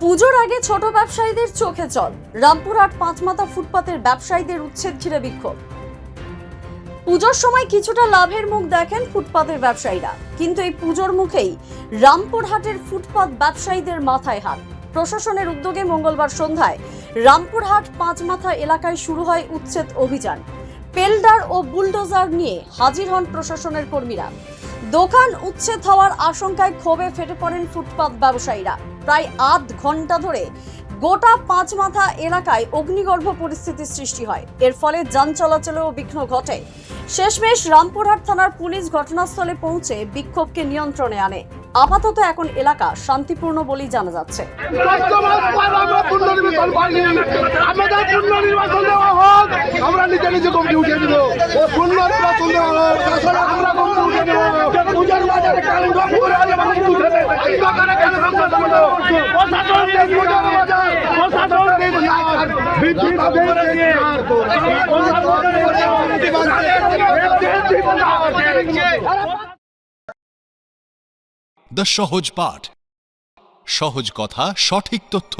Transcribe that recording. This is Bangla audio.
পুজোর আগে ছোট ব্যবসায়ীদের চোখে জল। রামপুরহাট পাঁচমাথা ফুটপাতের ব্যবসায়ীদের উচ্ছেদ ঘিরে বিক্ষোভ। পুজোর সময় কিছুটা লাভের মুখ দেখেন ফুটপাতের ব্যবসায়ীরা। কিন্তু এই পুজোর মুখেই রামপুরহাটের ফুটপাত ব্যবসায়ীদের মাথায় হাত। প্রশাসনের উদ্যোগে মঙ্গলবার সন্ধ্যায় রামপুরহাট পাঁচমাথা এলাকায় শুরু হয় উচ্ছেদ অভিযান। পেলডার ও বুলডোজার নিয়ে হাজির হন প্রশাসনের কর্মীরা। দোকান উচ্ছেদ হওয়ার আশঙ্কায় ক্ষোভে ফেটে পড়েন ফুটপাত ব্যবসায়ীরা। প্রায় আধ ঘণ্টা ধরে গোটা পাঁচ মাথা এলাকায় অগ্নিগর্ভ পরিস্থিতির সৃষ্টি হয়। এর ফলে যান চলাচলেও বিঘ্ন ঘটে। শেষমেশ রামপুরহাট থানার পুলিশ ঘটনাস্থলে পৌঁছে বিক্ষোভকে নিয়ন্ত্রণে আনে। আপাতত এখন এলাকা শান্তিপূর্ণ বলেই জানা যাচ্ছে। আমরা নিজে নিজে কমিটি উঠিয়ে দিব। দেওয়া হোক আমরা কমিটি উঠিয়ে দেবো। পূজার বাজারে প্রশাসন দ্য সহজ পাঠ সহজ কথা সঠিক তথ্য।